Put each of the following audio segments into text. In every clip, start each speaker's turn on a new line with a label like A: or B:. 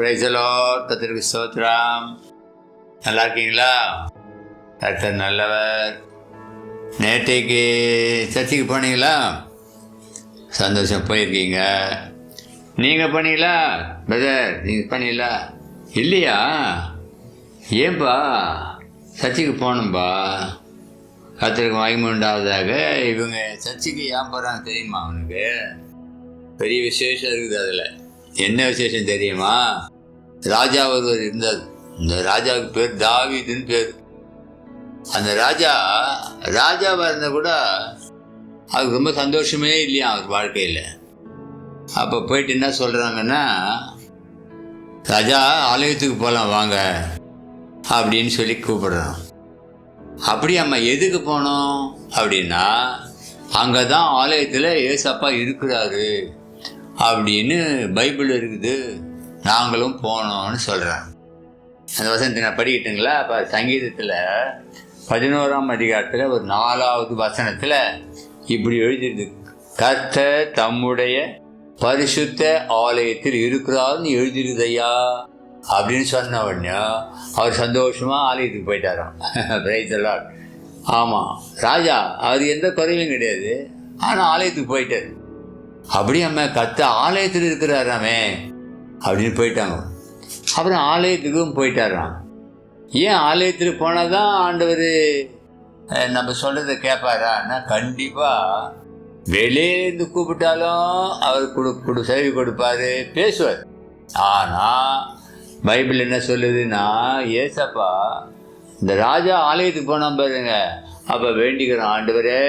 A: பிரைசலோ கத்திரிக்கு சோத்ராம் நல்லா இருக்கீங்களா கர்த்தர் நல்லவர். நேற்றைக்கு சர்ச்சுக்கு போனீங்களா? சந்தோஷம் போயிருக்கீங்க. நீங்கள் பண்ணீங்களா பிரதர் நீங்கள் பண்ணீங்களா இல்லையா? ஏன்பா? சர்ச்சைக்கு போகணும்பா. கத்திரிக்கு மகிமை இவங்க சர்ச்சுக்கு ஏன் போகிறாங்க தெரியுமா அவனுக்கு? பெரிய விசேஷம் இருக்குது அதில். என்ன விசேஷம் தெரியுமா? ராஜா ஒருவர் இருந்தார். இந்த ராஜாவுக்கு பேர் தாவிதுன்னு பேர். அந்த ராஜா ராஜாவாக இருந்தால் கூட அவருக்கு ரொம்ப சந்தோஷமே இல்லையா அவர் வாழ்க்கையில்? அப்போ போயிட்டு என்ன சொல்கிறாங்கன்னா ராஜா ஆலயத்துக்கு போகலாம் வாங்க. அப்படின்னு சொல்லி கூப்பிடுறான். நம்ம எதுக்கு போனோம்? அப்படின்னா அங்கே தான் ஆலயத்தில் ஏசப்பா இருக்கிறாரு. அப்படின்னு பைபிள் இருக்குது. நாங்களும் போனோம்னு சொல்கிறேன் அந்த வசனத்தை நான் படிக்கட்டுங்களா? அப்போ சங்கீதத்தில் பதினோராம் அதிகாரத்தில் ஒரு நாலாவது வசனத்தில் இப்படி எழுதிருக்கு கர்த்த தம்முடைய பரிசுத்த ஆலயத்தில் இருக்கிறாருன்னு எழுதிருக்குதையா அப்படின்னு சொன்ன உடனே அவர் சந்தோஷமாக ஆலயத்துக்கு போயிட்டாராம். பிரைஸ் ஆமாம் ராஜா அவர் எந்த குறைவும் கிடையாது. ஆனால் ஆலயத்துக்கு போயிட்டார். அப்படியே நம்ம கத்த ஆலயத்தில் இருக்கிறாராமே அப்படின்னு போயிட்டாங்க. அப்புறம் ஆலயத்துக்கும் போயிட்டாராம். ஏன் ஆலயத்துக்கு போனால் தான் ஆண்டவர் நம்ம சொல்கிறத கேட்பாரான்னா கண்டிப்பாக வெளியிலேருந்து கூப்பிட்டாலும் அவர் கொடு கொடு செவி கொடுப்பாரு பேசுவார். ஆனால் பைபிள் என்ன சொல்லுதுன்னா ஏசப்பா இந்த ராஜா ஆலயத்துக்கு போனா பாருங்க அப்போ வேண்டிக்கிறோம் ஆண்டவரே.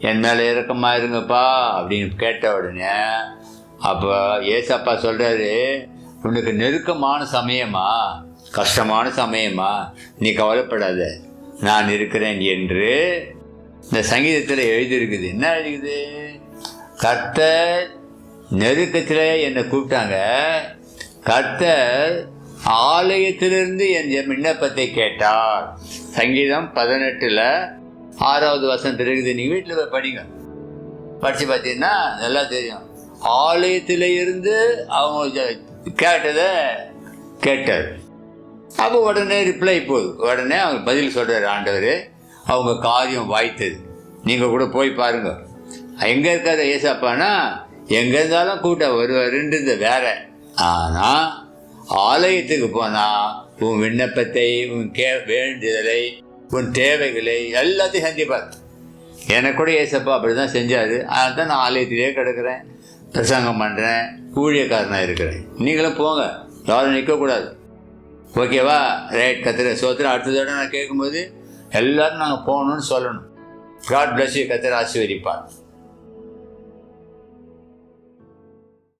A: என் மேலே இறக்கமாக இருங்கப்பா அப்படின்னு கேட்ட உடனே அப்போ ஏசப்பா சொல்கிறாரு உனக்கு நெருக்கமான சமயமா? கஷ்டமான சமயமா? நீ கவலைப்படாத நான் இருக்கிறேன் என்று இந்த சங்கீதத்தில் எழுதியிருக்குது. என்ன எழுதிக்குது கர்த்தர் நெருக்கத்தில் என்னை கூப்பிட்டாங்க. கர்த்தர் ஆலயத்திலிருந்து என் விண்ணப்பத்தை கேட்டார். சங்கீதம் பதினெட்டில் ஆறாவது வசனத்தில் இருக்குது நீங்கள் வீட்டில் போய் படிங்க. படித்து பார்த்தீங்கன்னா நல்லா தெரியும். ஆலயத்தில் இருந்து அவங்க கேட்டதை கேட்டார். அப்போ உடனே ரிப்ளை போகுது. உடனே அவங்க பதில் சொல்கிறார் ஆண்டவர் அவங்க காரியம் வாய்த்தது. நீங்கள் கூட போய் பாருங்க. எங்கே இருக்காத ஏசப்பானா? எங்கே இருந்தாலும் கூட்ட வருவாருன்றது வேற. ஆனால் ஆலயத்துக்கு போனால் உன் விண்ணப்பத்தை உன் கே வேண்டுதலை உன் தேவைகளை எல்லாத்தையும் சந்திப்பார் எனக்கூட இயேசப்பா ஏசப்பா அப்படி தான் செஞ்சார். அதை தான் நான் ஆலயத்திலேயே கிடக்கிறேன். பிரசங்கம் பண்ணுறேன் ஊழியக்காரனாக இருக்கிறேன். நீங்களும் போங்க. யாரும் நிற்கக்கூடாது ஓகேவா? ரைட் கத்திர. சோத்திரம் அடுத்ததோட நான் கேட்கும்போது எல்லோரும் நாங்கள் போகணும்னு சொல்லணும். காட் பிளஸ் யூ கத்திர ஆசீர்வதிப்பார்.